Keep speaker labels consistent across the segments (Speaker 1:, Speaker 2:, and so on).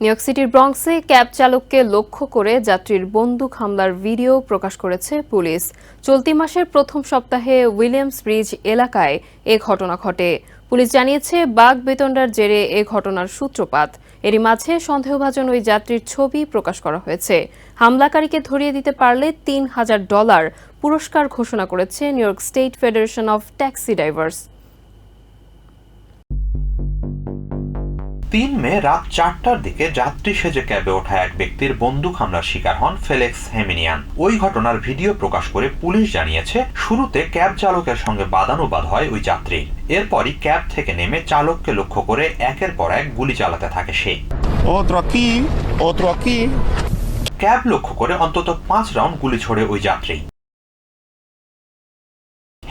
Speaker 1: New York সিটির ব্রঙ্কসে cab চালককে লক্ষ্য করে যাত্রীর বন্দুক হামলার ভিডিও প্রকাশ করেছে পুলিশ। চলতি মাসের প্রথম সপ্তাহে উইলিয়ামস ব্রিজ এলাকায় এ ঘটনা ঘটে। পুলিশ জানিয়েছে, বাঘ বেতনডার জেরে এ ঘটনার সূত্রপাত। এরই মাঝে সন্দেহভাজন ওই যাত্রীর ছবি প্রকাশ করা হয়েছে। হামলাকারীকে ধরিয়ে দিতে পারলে তিন হাজার ডলার পুরস্কার ঘোষণা করেছে New York state federation of taxi drivers.
Speaker 2: তিন মে রাত চারটার দিকে যাত্রী সেজে ক্যাবে ওঠা এক ব্যক্তির বন্দুক হামলার শিকার হন ফেলেক্স হেমিনিয়ান। ওই ঘটনার ভিডিও প্রকাশ করে পুলিশ জানিয়েছে শুরুতে ক্যাব চালকের সঙ্গে বাদানুবাদ হয় ওই যাত্রী। এরপরই ক্যাব থেকে নেমে চালককে লক্ষ্য করে একের পর এক গুলি চালাতে থাকে সে. ক্যাব লক্ষ্য করে অন্তত পাঁচ রাউন্ড গুলি ছোড়ে ওই যাত্রী।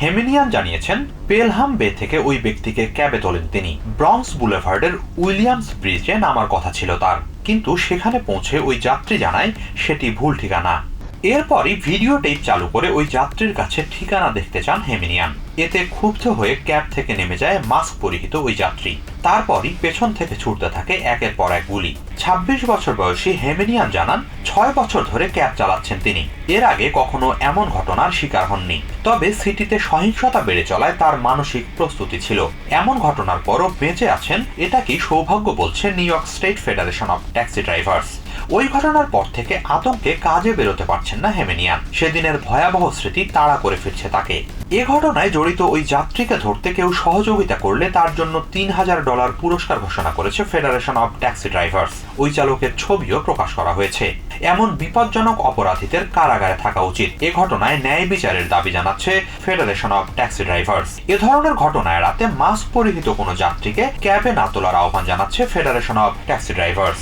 Speaker 2: হেমিনিয়ান জানিয়েছেন, পেলহাম বে থেকে ওই ব্যক্তিকে ক্যাবে তোলেন তিনি। ব্রংস বুলেভার্ডের উইলিয়ামস ব্রিজে নামার কথা ছিল তার। কিন্তু সেখানে পৌঁছে ওই যাত্রী জানায়, সেটি ভুল ঠিকানা। এরপরই ভিডিও টেপ চালু করে ওই যাত্রীর কাছে ঠিকানা দেখতে চান হেমিনিয়ান। এতে ক্ষুব্ধ হয়ে ক্যাব থেকে নেমে যায় মাস্ক পরিহিত ওই যাত্রী। তারপরই পেছন থেকে ছুটতে থাকে একের পর এক গুলি। ২৬ বছর বয়সী হেমিনিয়ান জানান, ছয় বছর ধরে ক্যাব চালাচ্ছেন তিনি। এর আগে কখনো এমন ঘটনার শিকার হননি। তবে সিটিতে সহিংসতা বেড়ে চলায় তার মানসিক প্রস্তুতি ছিল। এমন ঘটনার পরও বেঁচে আছেন এটাকেই সৌভাগ্য বলছে New York state federation of taxi drivers. ওই ঘটনার পর থেকে আতঙ্কে কাজে বেরোতে পারছেন না হেমেনিয়ান। সেদিনের ভয়াবহ স্মৃতি তাড়া করে ফিরছে তাকে। এ ঘটনায় জড়িত ওই যাত্রীকে ধরতে কেউ সহযোগিতা করলে তার জন্য তিন হাজার ডলার পুরস্কার ঘোষণা করেছে ফেডারেশন অফ ট্যাক্সি ড্রাইভার্স ওই চালকের ছবিও প্রকাশ করা হয়েছে। এমন বিপজ্জনক অপরাধীদের কারাগারে থাকা উচিত। এ ঘটনায় ন্যায় বিচারের দাবি জানাচ্ছে ফেডারেশন অব ট্যাক্সি ড্রাইভার্স এ ধরনের ঘটনা এড়াতে মাস্ক পরিহিত কোনো যাত্রীকে ক্যাবে না তোলার আহ্বান জানাচ্ছে federation of taxi drivers